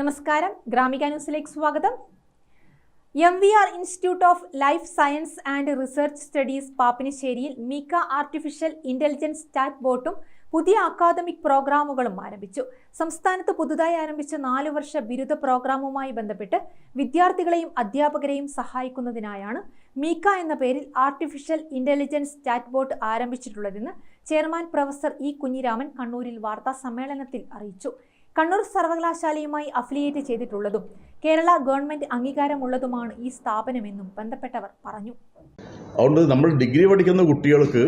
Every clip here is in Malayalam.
നമസ്കാരം. ഗ്രാമിക ന്യൂസിലേക്ക് സ്വാഗതം. M V R institute of life science and research studies പാപ്പിനിശ്ശേരിയിൽ മിക്ക ആർട്ടിഫിഷ്യൽ ഇന്റലിജൻസ് ചാറ്റ് ബോട്ടും പുതിയ അക്കാദമിക് പ്രോഗ്രാമുകളും ആരംഭിച്ചു. സംസ്ഥാനത്ത് പുതുതായി ആരംഭിച്ച നാലു വർഷ ബിരുദ പ്രോഗ്രാമുമായി ബന്ധപ്പെട്ട് വിദ്യാർത്ഥികളെയും അധ്യാപകരെയും സഹായിക്കുന്നതിനായാണ് മീക്ക എന്ന പേരിൽ ആർട്ടിഫിഷ്യൽ ഇന്റലിജൻസ് ചാറ്റ് ബോട്ട് ആരംഭിച്ചിട്ടുള്ളതെന്ന് ചെയർമാൻ പ്രൊഫസർ ഇ കുഞ്ഞിരാമൻ കണ്ണൂരിൽ വാർത്താ സമ്മേളനത്തിൽ അറിയിച്ചു. കണ്ണൂർ സർവകലാശാലയുമായി അഫിലിയേറ്റ് ചെയ്തിട്ടുള്ളതും കേരള ഗവൺമെന്റ് അംഗീകാരമുള്ളതുമാണ് ഈ സ്ഥാപനമെന്നും ബന്ധപ്പെട്ടവർ പറഞ്ഞു. അതുകൊണ്ട് നമ്മൾ ഡിഗ്രി പഠിക്കുന്ന കുട്ടികൾക്ക്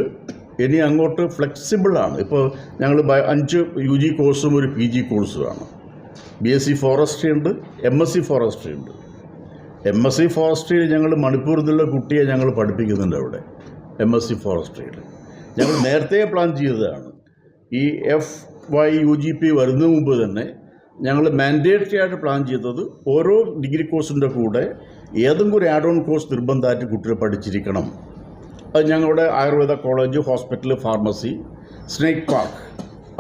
ഇനി അങ്ങോട്ട് ഫ്ലെക്സിബിൾ ആണ്. ഇപ്പോൾ ഞങ്ങൾ അഞ്ച് യു ജി കോഴ്സും ഒരു പി ജി കോഴ്സുമാണ് ബി എസ് സി ഫോറസ്ട്രി ഉണ്ട് എം എസ് സി ഫോറസ്ട്രി ഉണ്ട്. എം എസ് സി ഫോറസ്ട്രിയിൽ ഞങ്ങൾ മണിപ്പൂരിൽ നിന്നുള്ള കുട്ടിയെ ഞങ്ങൾ പഠിപ്പിക്കുന്നുണ്ട് അവിടെ എം എസ് സി ഫോറസ്ട്രിയിൽ ഞങ്ങൾ നേരത്തെ പ്ലാൻ ചെയ്തതാണ്. ഈ F Y U G P വരുന്നതിന് മുമ്പ് തന്നെ ഞങ്ങൾ മാൻഡേറ്ററി ആയിട്ട് പ്ലാൻ ചെയ്തത് ഓരോ ഡിഗ്രി കോഴ്സിന്റെ കൂടെ ഏതെങ്കിലും ഒരു ആഡ് ഓൺ കോഴ്സ് നിർബന്ധമായിട്ട് കുട്ടികൾ പഠിച്ചിരിക്കണം. അത് ഞങ്ങളുടെ Ayurveda college hospital pharmacy snake park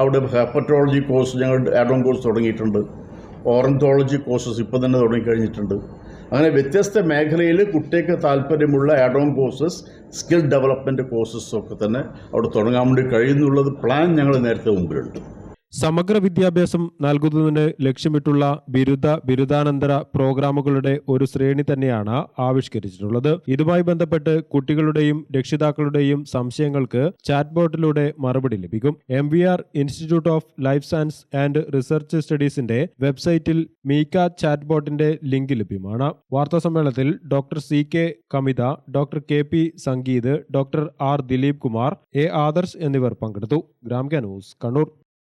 അവിടെ ഹെപ്പറ്റോളജി കോഴ്സ് ഞങ്ങൾ ആഡ് ഓൺ കോഴ്സ് തുടങ്ങിയിട്ടുണ്ട്. ഓറന്തോളജി കോഴ്സസ് ഇപ്പോൾ തന്നെ തുടങ്ങിക്കഴിഞ്ഞിട്ടുണ്ട്. അങ്ങനെ വ്യത്യസ്ത മേഖലയിൽ കുട്ടിക്ക് താല്പര്യമുള്ള add on courses skill development courses ഒക്കെ തന്നെ അവിടെ തുടങ്ങാൻ വേണ്ടി കഴിയുന്നുള്ളത് പ്ലാൻ ഞങ്ങൾ നേരത്തെ മുമ്പിലുണ്ട്. സമഗ്ര വിദ്യാഭ്യാസം നൽകുന്നതിന് ലക്ഷ്യമിട്ടുള്ള ബിരുദ ബിരുദാനന്തര പ്രോഗ്രാമുകളുടെ ഒരു ശ്രേണി തന്നെയാണ് ആവിഷ്കരിച്ചിട്ടുള്ളത്. ഇതുമായി ബന്ധപ്പെട്ട് കുട്ടികളുടെയും രക്ഷിതാക്കളുടെയും സംശയങ്ങൾക്ക് ചാറ്റ് ബോട്ടിലൂടെ മറുപടി ലഭിക്കും. M institute of life science and research സ്റ്റഡീസിന്റെ വെബ്സൈറ്റിൽ മീക്ക ചാറ്റ് ബോട്ടിന്റെ ലിങ്ക് ലഭ്യമാണ്. വാർത്താ സമ്മേളനത്തിൽ doctor C K Kamitha doctor K P Sangeeth doctor R Dileep Kumar A Adarsh എന്നിവർ പങ്കെടുത്തു. ഗ്രാമിക ന്യൂസ് കണ്ണൂർ.